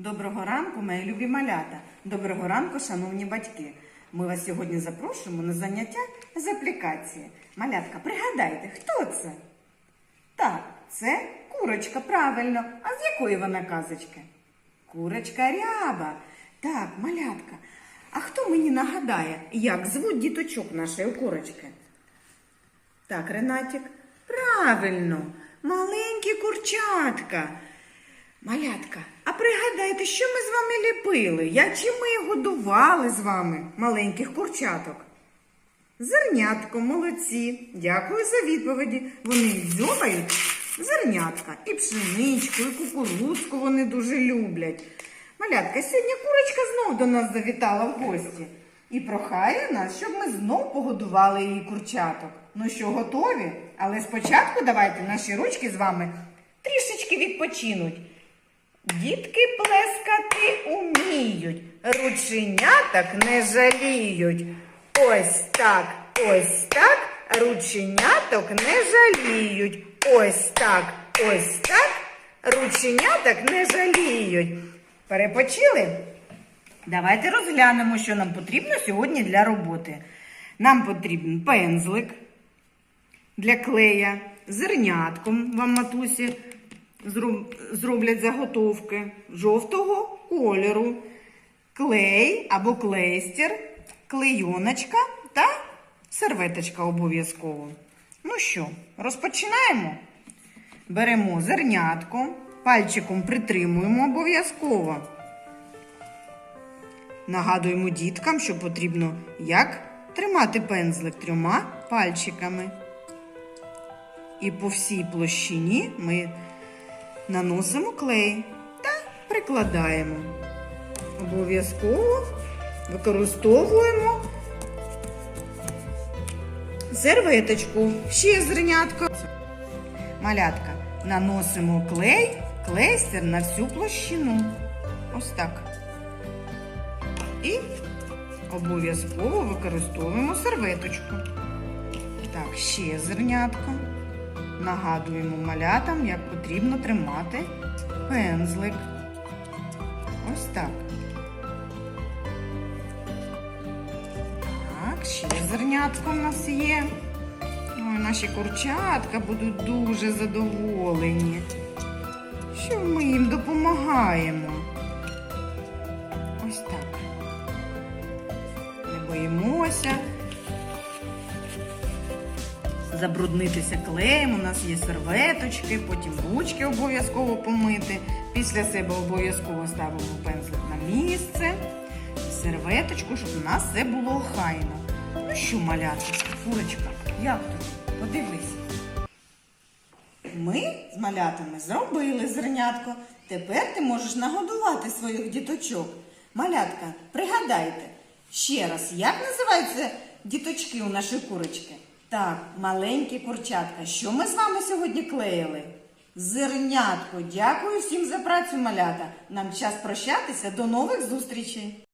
Доброго ранку, мої любі малята. Доброго ранку, шановні батьки. Ми вас сьогодні запрошуємо на заняття з аплікації. Малятка, пригадайте, хто це? Так, це курочка, правильно. А з якої вона казочки? Курочка ряба. Так, малятка. А хто мені нагадає, як звуть діточок нашої курочки? Так, Ренатік, правильно, маленькі курчатка. Малятка, а пригадайте, що ми з вами ліпили? Я чим ми годували з вами маленьких курчаток? Зернятко, молодці. Дякую за відповіді. Вони дзьобають зернятка і пшеничку, і кукурудзку вони дуже люблять. Малятка, сьогодні курочка знов до нас завітала в гості і прохає нас, щоб ми знов погодували її курчаток. Ну що, готові? Але спочатку давайте наші ручки з вами трішечки відпочинуть. Дітки плескати уміють, рученяток не жаліють. Ось так, ось так, рученяток не жаліють. Ось так, ось так, рученяток не жаліють. Перепочили? Давайте розглянемо, що нам потрібно сьогодні для роботи. Нам потрібен пензлик для клея, зернятком вам матусі зроблять заготовки жовтого кольору, клей або клейстер, клейоночка та серветочка обов'язково. Ну що, розпочинаємо? Беремо зернятко, пальчиком притримуємо обов'язково. Нагадуємо діткам, що потрібно як тримати пензлик трьома пальчиками. І по всій площині ми наносимо клей та прикладаємо. Обов'язково використовуємо серветочку, ще зернятко. Малятка, наносимо клей, клейстер на всю площину. Ось так. І обов'язково використовуємо серветочку. Так, ще зернятко. Нагадуємо малятам, як потрібно тримати пензлик. Ось так. Так, ще зернятко в нас є. Ой, наші курчатка будуть дуже задоволені, що ми їм допомагаємо. Ось так. Не боїмося забруднитися клеєм. У нас є серветочки, потім ручки обов'язково помити. Після себе обов'язково ставимо пензлик на місце, серветочку, щоб у нас все було охайно. Ну що, малятка, фурочка, як тобі? Подивись. Ми з малятами зробили зернятко. Тепер ти можеш нагодувати своїх діточок. Малятка, пригадайте ще раз, як називаються діточки у нашої курочки? Так, маленькі курчатка. Що ми з вами сьогодні клеїли? Зернятко. Дякую всім за працю, малята. Нам час прощатися. До нових зустрічей.